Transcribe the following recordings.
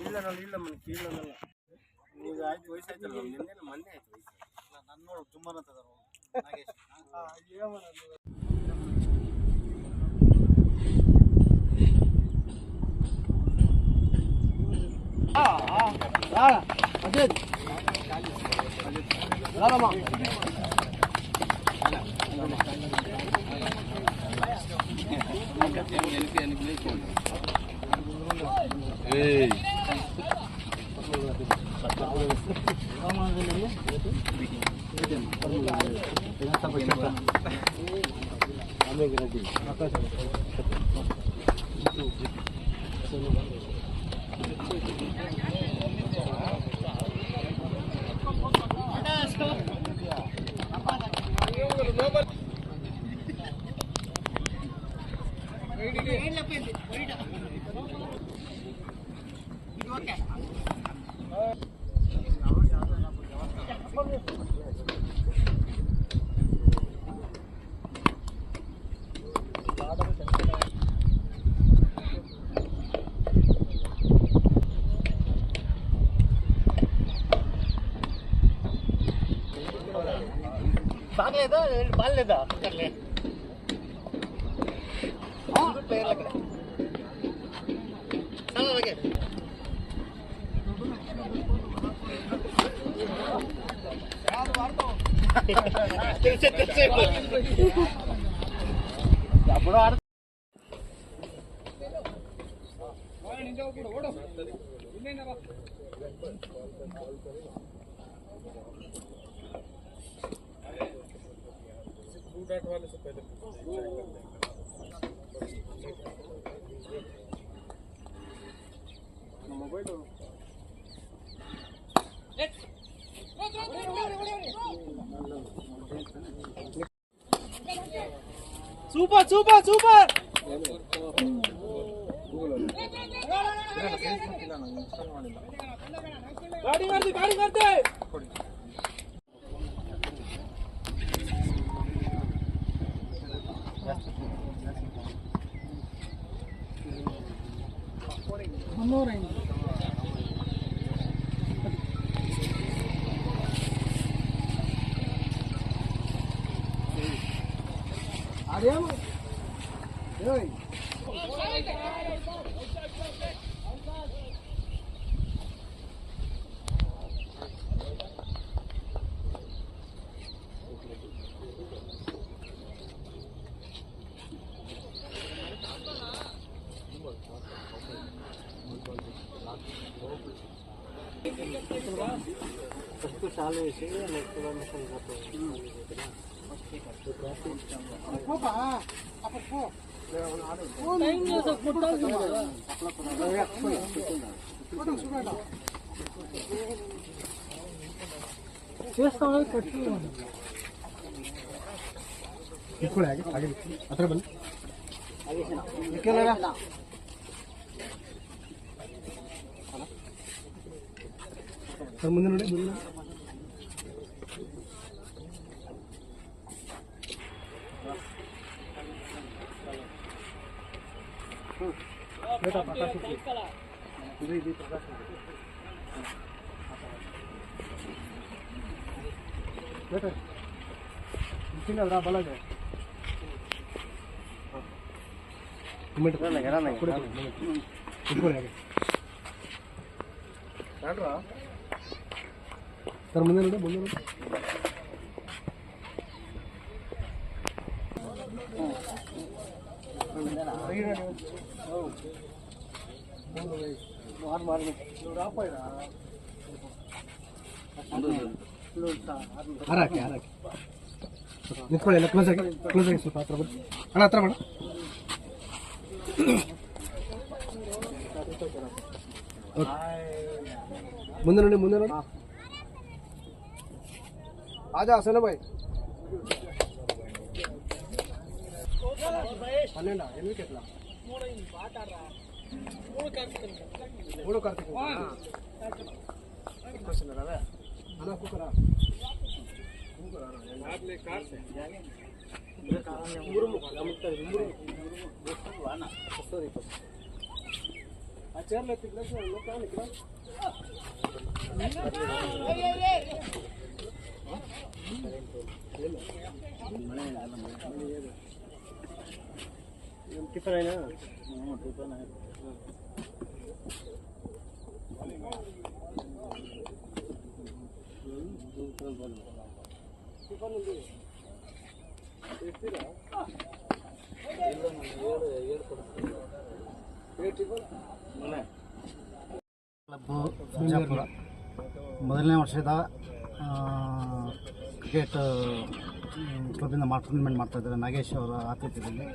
ಇಲ್ಲ ನೋಡಿ ಇಲ್ಲ ಮನೆ ಕೀಳಲ್ಲ ಈಗ ಆಯ್ತು ವಯಸ್ಸಾಯ್ತಲ್ಲ ನಿನ್ನೆ ಮೊನ್ನೆ ಆಯ್ತು ವಯಸ್ಸು ನನ್ನ ನೋಡು ಸುಮ್ಮನೆ ಅಂತ ನಾಗೇಶ್ Lama, Mak. Hey. बाल लेता कर ले पैर लग रहा चलो लगे तिरछे तिरछे अपना आड़ ಓಡ. ಇನ್ನೇನಪ್ಪ ಬಾಗ್ಲೇದ ಬಾಲ್ಯದ ಅಲ್ಲೇ ಸೂಪರ್ ಸೂಪರ್ ಸೂಪರ್ ಗಾಡಿ ಮಾಡ್ತಿ ಗಾಡಿ మున్నూరైంది ಮಾಡ್ತಿ ಚಾಲು వేసి నెక్స్ట్ మిషన్ ಇಟ್ಕೊಳ್ಳಿ ಹಾಗೆ ಹಾಗೆ ಹತ್ರ ಬನ್ನಿ ಸರ್ ಮುಂದೆ ನೋಡಿ ಮುಂದೆ ನೋಡಿ. ಬೇಟ ಪ್ರಕಾಶ್ ಉಪ್ಪು. ಇದು ಇದು ಪ್ರಕಾಶ್ ಉಪ್ಪು. ಬೇಟ ಬಿಸಿನ ಅದ್ರ ಬಲಗೆ ಇಟ್ಕೊಳ್ಳಿ ಹಾಗೆ ಸರ್ ಮುಂದೆ ನೋಡಿ ಮುಂದೆ ನೋಡಿ ಹಾರಾಕಿ ಹಾರಾಕಿ ನಿಂತ್ಕೊಳ್ಳಿ ಎಲ್ಲ ಕ್ಲೋಸ್ ಆಗಿ ಕ್ಲೋಸ್ ಆಗಿ ಸ್ವಲ್ಪ ಹತ್ರ ಬನ್ನಿ ಅಣ್ಣ ಹತ್ರ ಮಾಡ ಮುಂದೆ ನೋಡಿ ಮುಂದೆ ನೋಡಿ ಆಜಾ ಹಸನ ಬಾಯ್ పన్నెండా ఎన్ని వికెట్ల మూడో కార్తీక క్వశ్చన్ కదా అలా కుక్కరా ఆ చీరలు ఎత్తి ఇక్కడ టిఫిన్ అయినా టిఫిన్ అయినా ಕ್ಲಬ್ಬು ಮೊದಲನೇ ವರ್ಷದ ಕ್ರಿಕೆಟ್ ಕ್ಲಬ್ಬಿಂದ ಮಾ ಟೂರ್ನಮೆಂಟ್ ಮಾಡ್ತಾ ಇದ್ದಾರೆ. ನಾಗೇಶ್ ಅವರ ಆತಿಥ್ಯದಲ್ಲಿ.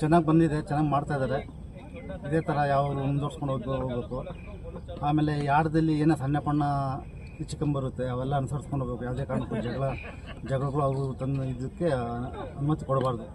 ಚೆನ್ನಾಗಿ ಬಂದಿದೆ, ಚೆನ್ನಾಗಿ ಮಾಡ್ತಾ ಇದ್ದಾರೆ. ಇದೇ ಥರ ಯಾವ ಮುಂದುವರ್ಸ್ಕೊಂಡು ಹೋಗಿ ಹೋಗ್ಬೇಕು. ಆಮೇಲೆ ಯಾರ್ದಲ್ಲಿ ಏನೋ ಸಣ್ಣ ಪಣ್ಣ ಬರುತ್ತೆ ಅವೆಲ್ಲ ಅನುಸರಿಸ್ಕೊಂಡು ಹೋಗ್ಬೇಕು. ಯಾವುದೇ ಕಾರಣಕ್ಕೂ ಜಗಳ, ಜಗಳಗಳು ಅವರು ತಂದು ಇದಕ್ಕೆ ಅನುಮತಿ ಕೊಡಬಾರ್ದು.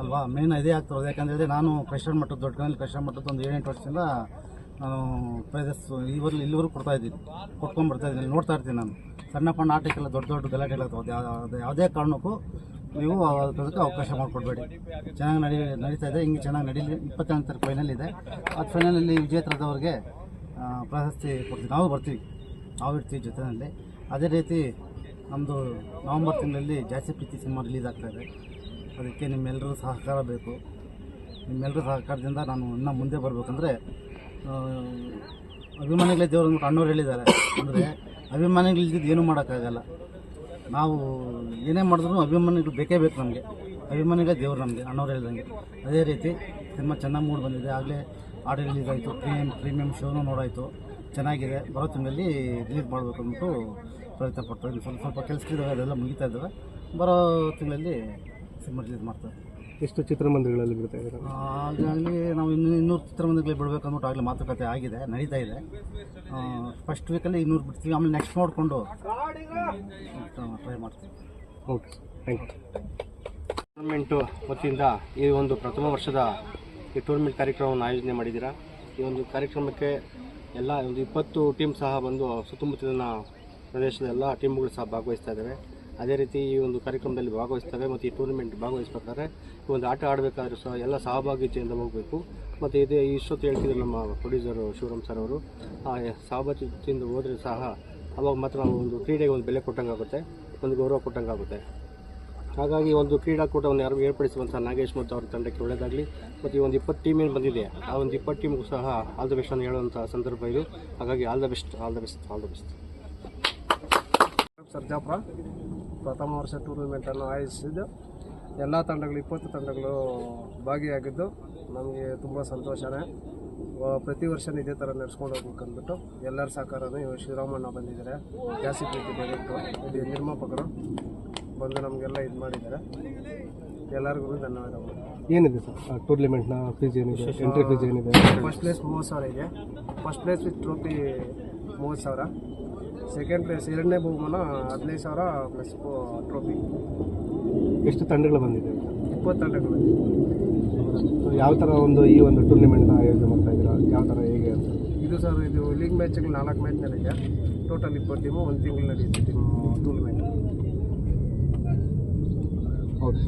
ಅಲ್ವಾ? ಮೇನ್ ಇದೇ ಆಗ್ತಿರೋದು ಯಾಕಂದರೆ ನಾನು ಕ್ರಷರ್ ಮಟ್ಟದ ದೊಡ್ಡ ಕಣ್ಣಲ್ಲಿ ಮಟ್ಟದ ಒಂದು ಏಳೆಂಟು ವರ್ಷದಿಂದ ನಾನು ಪ್ರೈಸಸ್ ಇವರು ಇಲ್ಲಿವರೆಗೂ ಕೊಡ್ತಾ ಇದ್ದೀನಿ. ಕೊಟ್ಕೊಂಡು ಬರ್ತಾ ಇದ್ದೀನಿ. ನೋಡ್ತಾ ಇರ್ತೀನಿ ನಾನು. ಸಣ್ಣ ಪಣ್ಣ ಆಟಕ್ಕೆಲ್ಲ ದೊಡ್ಡ ದೊಡ್ಡ ಗಲಾಟೆ ಅದು ಯಾವುದೇ ಕಾರಣಕ್ಕೂ ನೀವು ಅದಕ್ಕೆ ಅವಕಾಶ ಮಾಡಿಕೊಡ್ಬೇಡಿ. ಚೆನ್ನಾಗಿ ನಡಿ ನಡೀತಾ ಇದೆ. ಹಿಂಗೆ ಚೆನ್ನಾಗಿ ನಡೀಲಿ. ಇಪ್ಪತ್ತೆಂಟು ತಾರೀಕು ಫೈನಲ್ ಇದೆ. ಅದು ಫೈನಲಲ್ಲಿ ವಿಜೇತರಾದವ್ರಿಗೆ ಪ್ರಶಸ್ತಿ ಕೊಡ್ತೀವಿ. ನಾವು ಬರ್ತೀವಿ. ನಾವು ಇರ್ತೀವಿ ಜೊತೆಯಲ್ಲಿ ಅದೇ ರೀತಿ ನಮ್ಮದು ನವಂಬರ್ ತಿಂಗಳಲ್ಲಿ ಜಾಸ್ತಿ ಪ್ರೀತಿ ಸಿನಿಮಾ ರಿಲೀಸ್ ಆಗ್ತಾ ಇದೆ. ಅದಕ್ಕೆ ನಿಮ್ಮೆಲ್ಲರೂ ಸಹಕಾರ ಬೇಕು. ನಿಮ್ಮೆಲ್ಲರ ಸಹಕಾರದಿಂದ ನಾನು ಇನ್ನೂ ಮುಂದೆ ಬರಬೇಕಂದ್ರೆ ಅಭಿಮಾನಿಗಳೇ ದೇವರು ಅಂದ್ಬಿಟ್ಟು ಅಣ್ಣವ್ರು ಹೇಳಿದ್ದಾರೆ. ಅಂದರೆ ಅಭಿಮಾನಿಗಳಿದ್ದು ಏನೂ ಮಾಡೋಕ್ಕಾಗಲ್ಲ. ನಾವು ಏನೇ ಮಾಡಿದ್ರು ಅಭಿಮಾನಿಗಳು ಬೇಕೇ ಬೇಕು ನಮಗೆ. ಅಭಿಮಾನಿಗಳೇ ದೇವ್ರು ನಮಗೆ, ಅಣ್ಣವ್ರು ಹೇಳ್ದಂಗೆ. ಅದೇ ರೀತಿ ಸಿನಿಮಾ ಚೆನ್ನಾಗಿ ಮೂಡಿ ಬಂದಿದೆ. ಆಗಲೇ ಆಡಿಯೋ ರಿಲೀಸ್ ಆಯಿತು. ಪ್ರೀಮಿಯಂ ಪ್ರೀಮಿಯಂ ಶೋನು ನೋಡಾಯಿತು. ಚೆನ್ನಾಗಿದೆ. ಬರೋ ತಿಂಗಳಲ್ಲಿ ರಿಲೀಸ್ ಮಾಡಬೇಕು ಅಂದ್ಬಿಟ್ಟು ಪ್ರಯತ್ನ ಪಡ್ತಾ ಇದ್ದೀನಿ. ಸ್ವಲ್ಪ ಸ್ವಲ್ಪ ಕೆಲಸಗಳಿದ್ದಾವೆ ಅದೆಲ್ಲ ಮುಗಿತಾ ಇದ್ದಾವೆ. ಬರೋ ತಿಂಗಳಲ್ಲಿ ಸಿನಿಮಾ ರಿಲೀಸ್ ಮಾಡ್ತಾರೆ ಎಷ್ಟು ಚಿತ್ರಮಂದಿರಗಳಲ್ಲಿ ಬಿಡ್ತಾ ಇದ್ದಾರೆ? ಹಾಗಾಗಿ ನಾವು ಇನ್ನೂ ಇನ್ನೂರು ಚಿತ್ರಮಂದಿರಗಳಲ್ಲಿ ಬಿಡಬೇಕು ಅಂದ್ಬಿಟ್ಟು ಆಗಲೇ ಮಾತುಕತೆ ಆಗಿದೆ ನಡೀತಾ ಇದೆ. ಫಸ್ಟ್ ವೀಕಲ್ಲಿ ಇನ್ನೂರು ಬಿಡ್ತೀವಿ ಆಮೇಲೆ ನೆಕ್ಸ್ಟ್ ನೋಡಿಕೊಂಡು ಟ್ರೈ ಮಾಡ್ತೀವಿ. ಓಕೆ ಥ್ಯಾಂಕ್ ಯು ಟೂರ್ನಮೆಂಟು ವತಿಯಿಂದ ಈ ಒಂದು ಪ್ರಥಮ ವರ್ಷದ ಈ ಟೂರ್ನಮೆಂಟ್ ಕಾರ್ಯಕ್ರಮವನ್ನು ಆಯೋಜನೆ ಮಾಡಿದ್ದೀರಾ? ಈ ಒಂದು ಕಾರ್ಯಕ್ರಮಕ್ಕೆ ಎಲ್ಲ ಒಂದು ಇಪ್ಪತ್ತು ಟೀಮ್ ಸಹ ಬಂದು ಸುತ್ತಮುತ್ತಲಿನ ಪ್ರದೇಶದ ಎಲ್ಲ ಟೀಮ್ಗಳು ಸಹ ಭಾಗವಹಿಸ್ತಾ ಇದ್ದಾವೆ ಅದೇ ರೀತಿ ಈ ಒಂದು ಕಾರ್ಯಕ್ರಮದಲ್ಲಿ ಭಾಗವಹಿಸ್ತವೆ ಮತ್ತು ಈ ಟೂರ್ನಮೆಂಟ್ ಭಾಗವಹಿಸ್ಬೇಕಾದ್ರೆ ಈ ಒಂದು ಆಟ ಆಡಬೇಕಾದ್ರೆ ಸಹ ಎಲ್ಲ ಸಹಭಾಗಿತೆಯಿಂದ ಹೋಗಬೇಕು. ಮತ್ತು ಇದೇ ಇಷ್ಟೊತ್ತು ಹೇಳ್ತಿದ್ರು ನಮ್ಮ ಪ್ರೊಡ್ಯೂಸರು ಶಿವರಾಮ್ ಸರ್ ಅವರು. ಆ ಸಹಭಾಗಿತ್ವದಿಂದ ಹೋದರೆ ಸಹ ಅವಾಗ ಮಾತ್ರ ಒಂದು ಕ್ರೀಡೆಗೆ ಒಂದು ಬೆಲೆ ಕೊಟ್ಟಂಗೆ ಆಗುತ್ತೆ, ಒಂದು ಗೌರವ ಕೊಟ್ಟಂಗೆ ಆಗುತ್ತೆ. ಹಾಗಾಗಿ ಒಂದು ಕ್ರೀಡಾಕೂಟವನ್ನು ಯಾರು ಏರ್ಪಡಿಸುವಂಥ ನಾಗೇಶ್ ಮತ್ತು ಅವ್ರ ತಂಡಕ್ಕೆ ಒಳ್ಳೆಯದಾಗಲಿ. ಮತ್ತು ಈ ಒಂದು ಇಪ್ಪತ್ತು ಟೀಮ್ ಏನು ಬಂದಿದೆ, ಆ ಒಂದು ಇಪ್ಪತ್ತು ಟೀಮ್ಗೂ ಸಹ ಆಲ್ ದ ಬೆಸ್ಟ್ ಅಂತ ಹೇಳುವಂಥ ಸಂದರ್ಭ ಇದು. ಹಾಗಾಗಿ all the best all the best all the best Sarjapura ಪ್ರಥಮ ವರ್ಷ ಟೂರ್ನಮೆಂಟನ್ನು ಆಯೋಜಿಸಿದ್ದು ಎಲ್ಲ ತಂಡಗಳು ಇಪ್ಪತ್ತು ತಂಡಗಳು ಭಾಗಿಯಾಗಿದ್ದು ನಮಗೆ ತುಂಬ ಸಂತೋಷನೇ. ಪ್ರತಿ ವರ್ಷ ಇದೇ ಥರ ನಡೆಸ್ಕೊಂಡು ಹೋಗ್ಬೇಕು ಅಂದ್ಬಿಟ್ಟು ಎಲ್ಲರ ಸಹಕಾರನೂ ಇವಾಗ ಶಿವರಾಮಣ್ಣ ಬಂದಿದ್ದಾರೆ. ಜಾಸ್ತಿ ಪ್ರೀತಿ ಡೈರೆಕ್ಟ್ರು ಇದು ನಿರ್ಮಾಪಕರು ಬಂದು ನಮಗೆಲ್ಲ ಇದು ಮಾಡಿದ್ದಾರೆ. ಎಲ್ಲರಿಗೂ ಧನ್ಯವಾದಗಳು. ಏನಿದೆ ಸರ್? ಟೂರ್ನಮೆಂಟ್ನ ಫೀಸ್ ಏನಿದೆ? ಎಂಟ್ರಿ ಫೀಸ್ ಏನಿದೆ? ಫಸ್ಟ್ ಪ್ಲೇಸ್ ಮೂವತ್ತು ಸಾವಿರ ಇದೆ. ಫಸ್ಟ್ ಪ್ಲೇಸ್ ವಿತ್ ಟ್ರೋಫಿ ಮೂವತ್ತು ಸಾವಿರ ಸೆಕೆಂಡ್ ಪ್ಲೇಸ್ ಎರಡನೇ ಬಹುಮಾನ ಹದಿನೈದು ಸಾವಿರ ಪ್ಲಸ್ ಟ್ರೋಫಿ ಎಷ್ಟು ತಂಡಗಳು ಬಂದಿದೆ? ಇಪ್ಪತ್ತು ತಂಡಗಳು. ಯಾವ ಥರ ಒಂದು ಈ ಒಂದು ಟೂರ್ನಿಮೆಂಟ್ನ ಆಯೋಜನೆ ಮಾಡ್ತಾ ಇದ್ದೀರಾ? ಯಾವ ಥರ ಹೇಗೆ ಅಂತ? ಇದು ಸರ್ ಇದು ಲೀಗ್ ಮ್ಯಾಚ್ಗಳು ನಾಲ್ಕು ಮ್ಯಾಚ್ ಇದೆ. ಟೋಟಲ್ ಇಪ್ಪತ್ತು ಟೀಮು ಒಂದು ತಿಂಗಳು ನಡೆಯುತ್ತೆ ಟೀಮ್ ಟೂರ್ನಮೆಂಟ್ ಹೌದು.